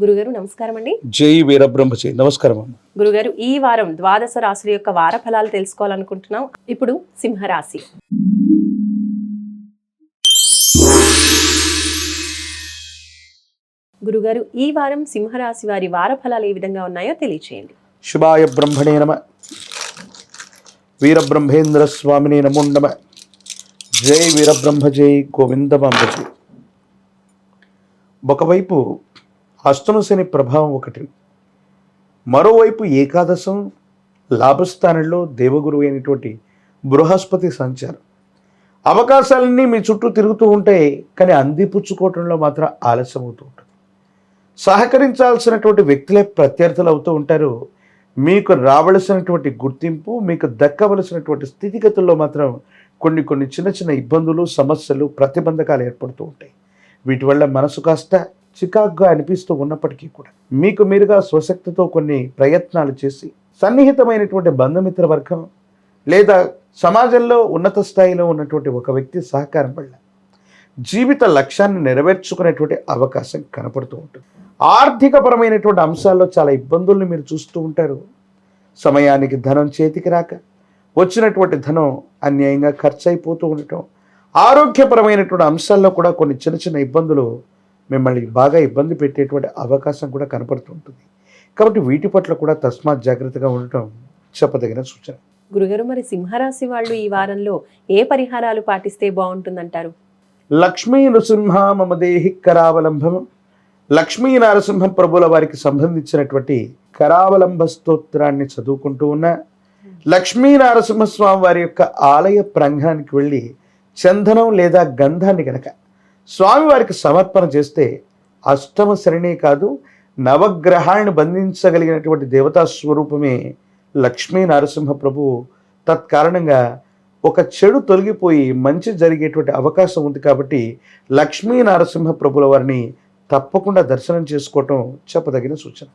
గురుగారు నమస్కారం అండి జై వీరబ్రహ్మచి నమస్కారం అమ్మ. గురుగారు ఈ వారం ద్వాదశ రాశుల యొక్క వార ఫలాలు తెలుసుకోవాలనుకుంటున్నాం. ఇప్పుడు సింహరాశి. గురుగారు ఈ వారం సింహరాశి వారి వార ఫలాలు ఏ విధంగా ఉన్నాయో తెలియచేయండి. శివాయ బ్రహ్మణే నమ. వీరబ్రహ్మేంద్ర స్వామిని నమో నమ. జై వీరబ్రహ్మ జై గోవిందమాంబజీ. ఒకవైపు అష్టమ శని ప్రభావం ఒకటి. మరోవైపు ఏకాదశం లాభస్థానంలో దేవగురు అయినటువంటి బృహస్పతి సంచారం. అవకాశాలన్నీ మీ చుట్టూ తిరుగుతూ ఉంటాయి కానీ అందిపుచ్చుకోవటంలో మాత్రం ఆలస్యం అవుతూ ఉంటుంది. సహకరించాల్సినటువంటి వ్యక్తులే ప్రత్యర్థులు అవుతూ ఉంటారు. మీకు రావలసినటువంటి గుర్తింపు మీకు దక్కవలసినటువంటి స్థితిగతుల్లో మాత్రం కొన్ని కొన్ని చిన్న చిన్న ఇబ్బందులు సమస్యలు ప్రతిబంధకాలు ఏర్పడుతూ ఉంటాయి. వీటి వల్ల మనసు కాస్త చికాకుగా అనిపిస్తూ ఉన్నప్పటికీ కూడా మీకు మీరుగా స్వశక్తితో కొన్ని ప్రయత్నాలు చేసి సన్నిహితమైనటువంటి బంధుమిత్ర వర్గం లేదా సమాజంలో ఉన్నత స్థాయిలో ఉన్నటువంటి ఒక వ్యక్తి సహకారం వల్ల జీవిత లక్ష్యాన్ని నెరవేర్చుకునేటువంటి అవకాశం కనపడుతూ ఉంటుంది. ఆర్థికపరమైనటువంటి అంశాల్లో చాలా ఇబ్బందుల్ని మీరు చూస్తూ ఉంటారు. సమయానికి ధనం చేతికి రాక వచ్చినటువంటి ధనం అన్యాయంగా ఖర్చు అయిపోతూ ఉండటం ఆరోగ్యపరమైనటువంటి అంశాల్లో కూడా కొన్ని చిన్న చిన్న ఇబ్బందులు మిమ్మల్ని బాగా ఇబ్బంది పెట్టేటువంటి అవకాశం కూడా కనపడుతూ ఉంటుంది. కాబట్టి వీటి పట్ల కూడా తస్మాత్ జాగ్రత్తగా ఉండటం చెప్పదగిన సూచన. గురుగారు మరి సింహరాశి వాళ్ళు ఈ వారంలో ఏ పరిహారాలు పాటిస్తే బాగుంటుందంటారు? లక్ష్మీ నృసింహ మమ దేహి కరావలంబం లక్ష్మీ నరసింహ ప్రభుల వారికి సంబంధించినటువంటి కరావలంబ స్తోత్రాన్ని చదువుకుంటూ ఉన్న లక్ష్మీ నరసింహస్వామి వారి యొక్క ఆలయ ప్రాంగణానికి వెళ్ళి చందనం లేదా గంధాన్ని గనక స్వామివారికి సమర్పణ చేస్తే అష్టమ శరణే కాదు నవగ్రహాన్ని బంధించగలిగినటువంటి దేవతా స్వరూపమే లక్ష్మీ నరసింహ ప్రభువు తత్కారణంగా ఒక చెడు తొలగిపోయి మంచి జరిగేటువంటి అవకాశం ఉంది కాబట్టి లక్ష్మీ నరసింహ ప్రభుల వారిని తప్పకుండా దర్శనం చేసుకోవటం చెప్పదగిన సూచన.